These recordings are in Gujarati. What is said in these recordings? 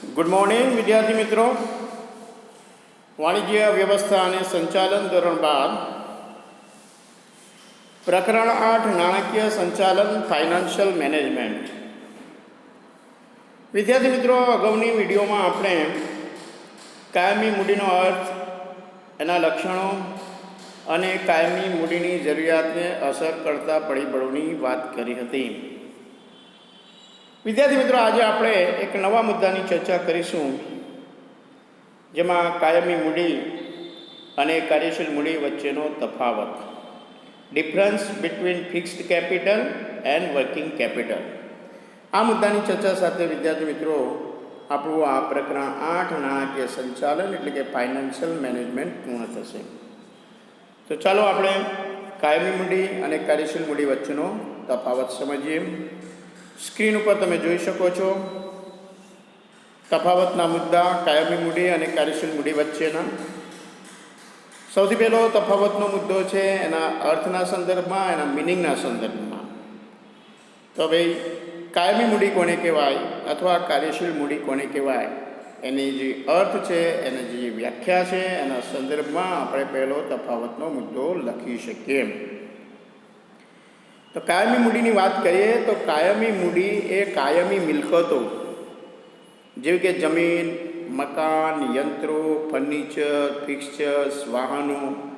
ગુડ મોર્નિંગ વિદ્યાર્થી મિત્રો. વાણિજ્ય વ્યવસ્થા અને સંચાલન ધોરણ બાર. પ્રકરણ આઠ, નાણાકીય સંચાલન ફાઇનાન્શિયલ મેનેજમેન્ટ વિદ્યાર્થી મિત્રો, અગાઉની વિડીયોમાં આપણે કાયમી મૂડીનો અર્થ, એના લક્ષણો અને કાયમી મૂડીની જરૂરિયાતને અસર કરતા પરિબળોની વાત કરી હતી. વિદ્યાર્થી મિત્રો, આજે આપણે એક નવા મુદ્દાની ચર્ચા કરીશું. જેમાં કાયમી મૂડી અને કાર્યશીલ મૂડી વચ્ચેનો તફાવત. Difference between fixed capital and working capital આ મુદ્દાની ચર્ચા સાથે વિદ્યાર્થી મિત્રો, આપણું આ પ્રકરણ આઠ, નાણાકીય સંચાલન એટલે કે ફાઇનાન્શિયલ મેનેજમેન્ટ પૂર્ણ થશે. તો ચાલો આપણે કાયમી મૂડી અને કાર્યશીલ મૂડી વચ્ચેનો તફાવત સમજીએ. સ્ક્રીન ઉપર તમે જોઈ શકો છો તફાવતના મુદ્દા, કાયમી મૂડી અને કાર્યશીલ મૂડી વચ્ચેના. સૌથી પહેલો તફાવતનો મુદ્દો છે એના અર્થના સંદર્ભમાં, એના મિનિંગના સંદર્ભમાં. તો ભાઈ કાયમી મૂડી કોને કહેવાય અથવા કાર્યશીલ મૂડી કોને કહેવાય? એની જે અર્થ છે, એની જે વ્યાખ્યા છે, એના સંદર્ભમાં આપણે પહેલો તફાવતનો મુદ્દો લખી શકીએ. તો કાયમી મૂડીની વાત કરીએ તો કાયમી મૂડી એ કાયમી મિલકતો. જેવી કે જમીન, મકાન, યંત્રો, ફર્નિચર, ફિક્સચર્સ, વાહનો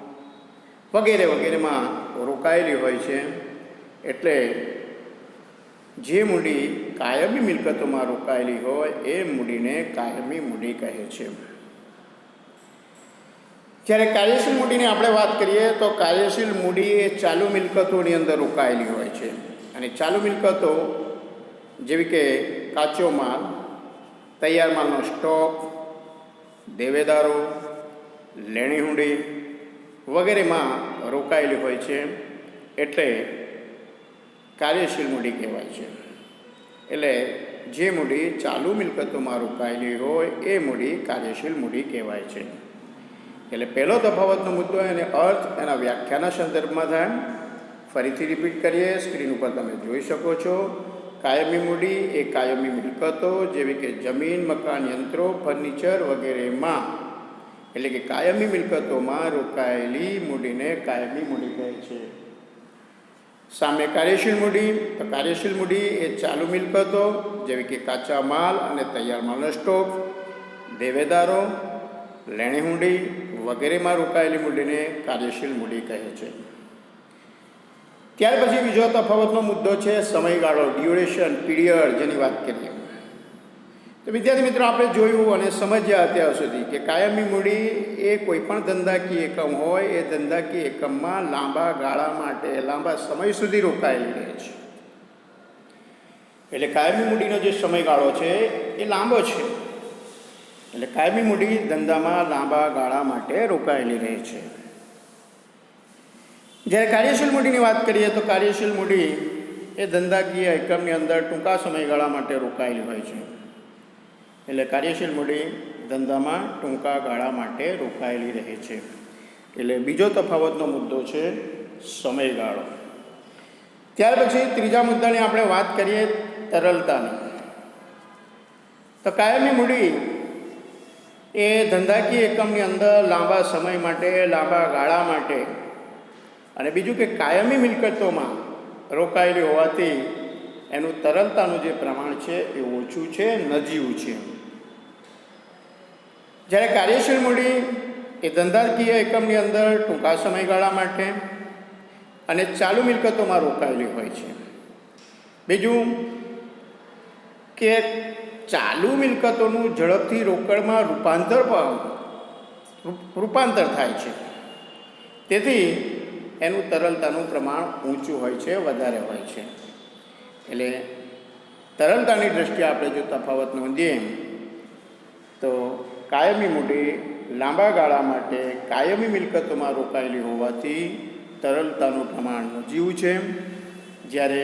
વગેરે વગેરેમાં રોકાયેલી હોય છે. એટલે જે મૂડી કાયમી મિલકતોમાં રોકાયેલી હોય એ મૂડીને કાયમી મૂડી કહે છે. જ્યારે કાર્યશીલ મૂડીની આપણે વાત કરીએ તો કાર્યશીલ મૂડી એ ચાલુ મિલકતોની અંદર રોકાયેલી હોય છે. અને ચાલુ મિલકતો જેવી કે કાચો માલ, તૈયાર માલનો સ્ટોક, દેવેદારો, લેણી હુંડી વગેરેમાં રોકાયેલી હોય છે એટલે કાર્યશીલ મૂડી કહેવાય છે. એટલે જે મૂડી ચાલુ મિલકતોમાં રોકાયેલી હોય એ મૂડી કાર્યશીલ મૂડી કહેવાય છે. એટલે પહેલો તફાવતનો મુદ્દો એને અર્થ એના વ્યાખ્યાના સંદર્ભમાં થાય. ફરીથી રિપીટ કરીએ સ્ક્રીન ઉપર તમે જોઈ શકો છો. કાયમી મૂડી એ કાયમી મિલકતો, જેવી કે જમીન, મકાન, યંત્રો, ફર્નિચર વગેરેમાં. એટલે કે કાયમી મિલકતોમાં રોકાયેલી મૂડીને કાયમી મૂડી કહે છે. સામે કાર્યશીલ મૂડી, તો કાર્યશીલ મૂડી એ ચાલુ મિલકતો, જેવી કે કાચા માલ અને તૈયાર માલનો સ્ટોક, દેવેદારો લેણી હુંડી વગેરેમાં રોકાયેલી મૂડીને કાર્યશીલ મૂડી કહે છે. ત્યાર પછી બીજો તફાવતનો મુદ્દો છે સમયગાળો ડ્યુરેશન પીરિયડ જેની વાત કરીએ. તો વિદ્યાર્થી મિત્રો, આપણે જોયું અને સમજ્યા અત્યાર સુધી કે કાયમી મૂડી એ કોઈ પણ ધંધાકીય એકમ હોય, એ ધંધાકીય એકમમાં લાંબા ગાળા માટે, લાંબા સમય સુધી રોકાયેલી રહે છે. એટલે કાયમી મૂડીનો જે સમયગાળો છે એ લાંબો છે. એટલે કાયમી મૂડી ધંધામાં લાંબા ગાળા માટે રોકાયેલી રહે છે. જ્યારે કાર્યશીલ મૂડીની વાત કરીએ તો કાર્યશીલ મૂડી એ ધંધાકીય એકમની અંદર ટૂંકા સમયગાળા માટે રોકાયેલી હોય છે. એટલે કાર્યશીલ મૂડી ધંધામાં ટૂંકા ગાળા માટે રોકાયેલી રહે છે. એટલે બીજો તફાવતનો મુદ્દો છે સમયગાળો. ત્યાર પછી ત્રીજા મુદ્દાની આપણે વાત કરીએ તરલતાની. તો કાયમી મૂડી એ ધંધાકીય એકમની અંદર લાંબા સમય માટે, લાંબા ગાળા માટે અને બીજું કે કાયમી મિલકતોમાં રોકાયેલી હોવાથી એનું તરલતાનું જે પ્રમાણ છે એ ઓછું છે, નજીવું છે. જ્યારે કાર્યશીલ મૂડી એ ધંધાકીય એકમની અંદર ટૂંકા સમયગાળા માટે અને ચાલુ મિલકતોમાં રોકાયેલી હોય છે. બીજું કે ચાલુ મિલકતોનું ઝડપથી રોકડમાં રૂપાંતર રૂપાંતર થાય છે. તેથી એનું તરલતાનું પ્રમાણ ઊંચું હોય છે, વધારે હોય છે. એટલે તરલતાની દ્રષ્ટિએ આપણે જો તફાવત નોંધીએ, તો કાયમી મૂડી લાંબા ગાળા માટે કાયમી મિલકતોમાં રોકાયેલી હોવાથી તરલતાનું પ્રમાણ નજીવું છે. જ્યારે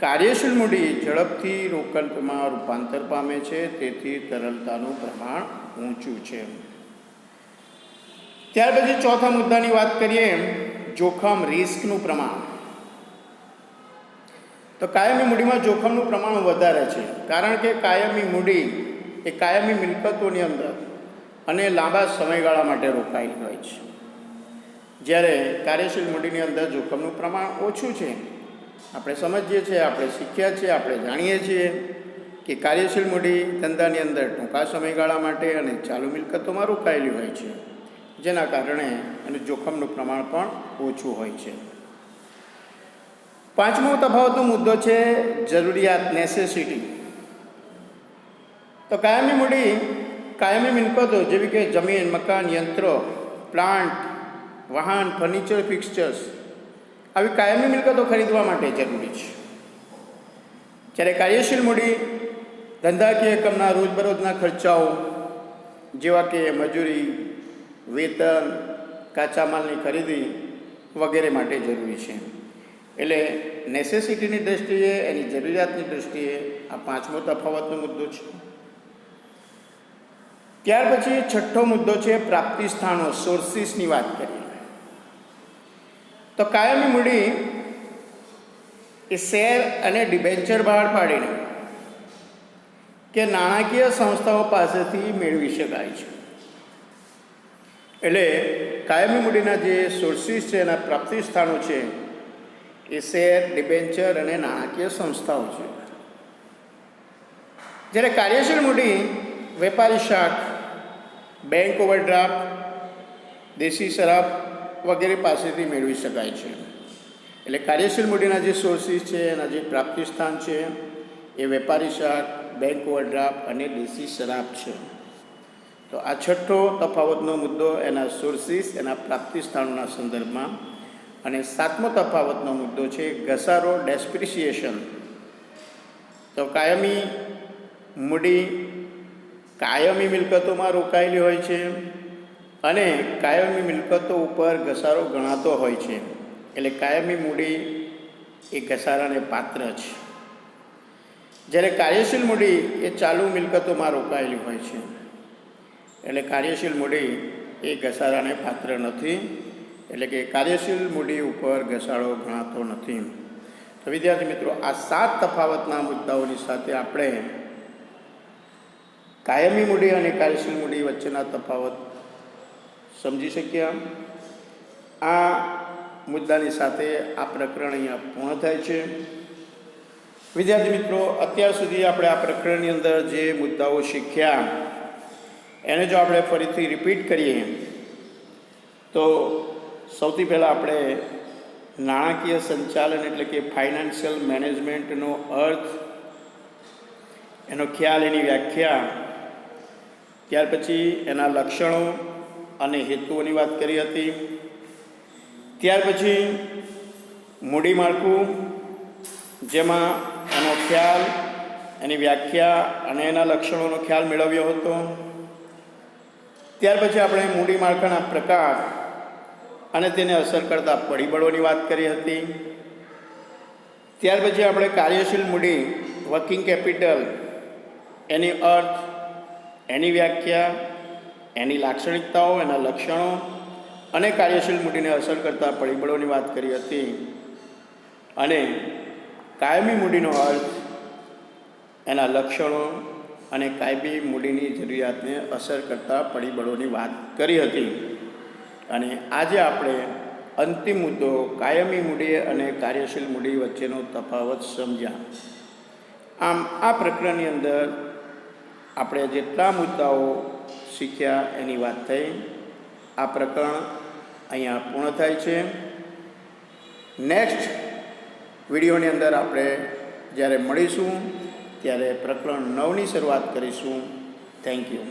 કાર્યશીલ મૂડી ઝડપથી રોકડમાં રૂપાંતર પામે છે, તેથી તરલતાનું પ્રમાણ ઊંચું છે. ત્યાર પછી ચોથા મુદ્દાની વાત કરીએ, જોખમ રિસ્કનું પ્રમાણ. તો કાયમી મૂડીમાં જોખમનું પ્રમાણ વધારે છે, કારણ કે કાયમી મૂડી એ કાયમી મિલકતોની અંદર અને લાંબા સમયગાળા માટે રોકાયેલી હોય છે. જ્યારે કાર્યશીલ મૂડીની અંદર જોખમનું પ્રમાણ ઓછું છે આપણે સમજીએ છીએ, આપણે શીખ્યા છીએ, આપણે જાણીએ છીએ કે કાર્યશીલ મૂડી ધંધાની અંદર ટૂંકા સમયગાળા માટે અને ચાલુ મિલકતોમાં રોકાયેલી હોય છે, જેના કારણે એનું જોખમનું પ્રમાણ પણ ઓછું હોય છે. પાંચમો તફાવતનો મુદ્દો છે જરૂરિયાત નેસેસિટી તો કાયમી મૂડી, કાયમી મિલકતો જેવી કે જમીન, મકાન, યંત્રો, પ્લાન્ટ, વાહન, ફર્નિચર ફિક્સચર્સ આવી કાયમી મિલકતો ખરીદવા માટે જરૂરી છે. જ્યારે કાર્યશીલ મૂડી ધંધાકીય એકમના રોજબરોજના ખર્ચાઓ જેવા કે મજૂરી, વેતન, કાચા માલની ખરીદી વગેરે માટે જરૂરી છે. એટલે નેસેસિટીની દૃષ્ટિએ એની જરૂરિયાતની દૃષ્ટિએ આ પાંચમો તફાવતનો મુદ્દો છે. ત્યાર પછી છઠ્ઠો મુદ્દો છે પ્રાપ્તિ સ્થાનો સોર્સિસની વાત કરીએ. તો કાયમી મૂડી એ શેર અને ડિબેન્ચર બહાર પાડીને કે નાણાકીય સંસ્થાઓ પાસેથી મેળવી શકાય છે. એટલે કાયમી મૂડીના જે સોર્સિસ છે, એના પ્રાપ્તિ સ્થાનો છે, એ શેર ડિબેન્ચર અને નાણાકીય સંસ્થાઓ છે. જ્યારે કાર્યશીલ મૂડી વેપારી શાખ, બેંક ઓવરડ્રાફ્ટ, દેશી શરાબ વગેરે પાસેથી મેળવી શકાય છે. એટલે કાર્યશીલ મૂડીના જે સોર્સિસ છે, એના જે પ્રાપ્તિ સ્થાન છે, એ વેપારી શાક બેંક ઓવરડ્રાફ્ટ અને દેશી શરાબ છે. તો આ છઠ્ઠો તફાવતનો મુદ્દો એના સોર્સિસ એના પ્રાપ્તિ સ્થાનોના સંદર્ભમાં. અને સાતમો તફાવતનો મુદ્દો છે ઘસારો ડેસ્પ્રિસિએશન તો કાયમી મૂડી કાયમી મિલકતોમાં રોકાયેલી હોય છે. અને કાયમી મિલકતો ઉપર ઘસારો ગણાતો હોય છે. એટલે કાયમી મૂડી એ ઘસારાને પાત્ર છે. જ્યારે કાર્યશીલ મૂડી એ ચાલુ મિલકતોમાં રોકાયેલી હોય છે. એટલે કાર્યશીલ મૂડી એ ઘસારાને પાત્ર નથી. એટલે કે કાર્યશીલ મૂડી ઉપર ઘસારો ગણાતો નથી. તો વિદ્યાર્થી મિત્રો, આ સાત તફાવતના મુદ્દાઓની સાથે આપણે કાયમી મૂડી અને કાર્યશીલ મૂડી વચ્ચેના તફાવત સમજી શક્યા આ મુદ્દાની સાથે આ પ્રકરણ અહીંયા પૂર્ણ થાય છે. વિદ્યાર્થી મિત્રો, અત્યાર સુધી આપણે આ પ્રકરણની અંદર જે મુદ્દાઓ શીખ્યા, એને જો આપણે ફરીથી રિપીટ કરીએ, તો સૌથી પહેલાં આપણે નાણાકીય સંચાલન એટલે કે ફાઇનાન્શિયલ મેનેજમેન્ટનો અર્થ, એનો ખ્યાલ એની વ્યાખ્યા, ત્યાર પછી એના લક્ષણો અને હેતુઓની વાત કરી હતી. ત્યાર પછી મૂડી માળખું, જેમાં એનો ખ્યાલ, એની વ્યાખ્યા અને એના લક્ષણોનો ખ્યાલ મેળવ્યો હતો. ત્યાર પછી આપણે મૂડી માળખાના પ્રકાર અને તેને અસર કરતા પરિબળોની વાત કરી હતી. ત્યાર પછી આપણે કાર્યશીલ મૂડી, વર્કિંગ કેપિટલ, એની અર્થ, એની વ્યાખ્યા એની લાક્ષણિકતાઓ, એના લક્ષણો અને કાર્યશીલ મૂડીને અસર કરતા પરિબળોની વાત કરી હતી. અને કાયમી મૂડીનો અર્થ એના લક્ષણો અને કાયમી મૂડીની જરૂરિયાતને અસર કરતા પરિબળોની વાત કરી હતી. અને આજે આપણે અંતિમ મુદ્દો કાયમી મૂડી અને કાર્યશીલ મૂડી વચ્ચેનો તફાવત સમજ્યા. આમ, આ પ્રકરણની અંદર આપણે જેટલા મુદ્દાઓ શીખ્યા એની વાત થઈ. આ પ્રકરણ અહીંયા પૂર્ણ થાય છે. નેક્સ્ટ વિડીયોની અંદર આપણે જ્યારે મળીશું, ત્યારે પ્રકરણ નવની શરૂઆત કરીશું. Thank you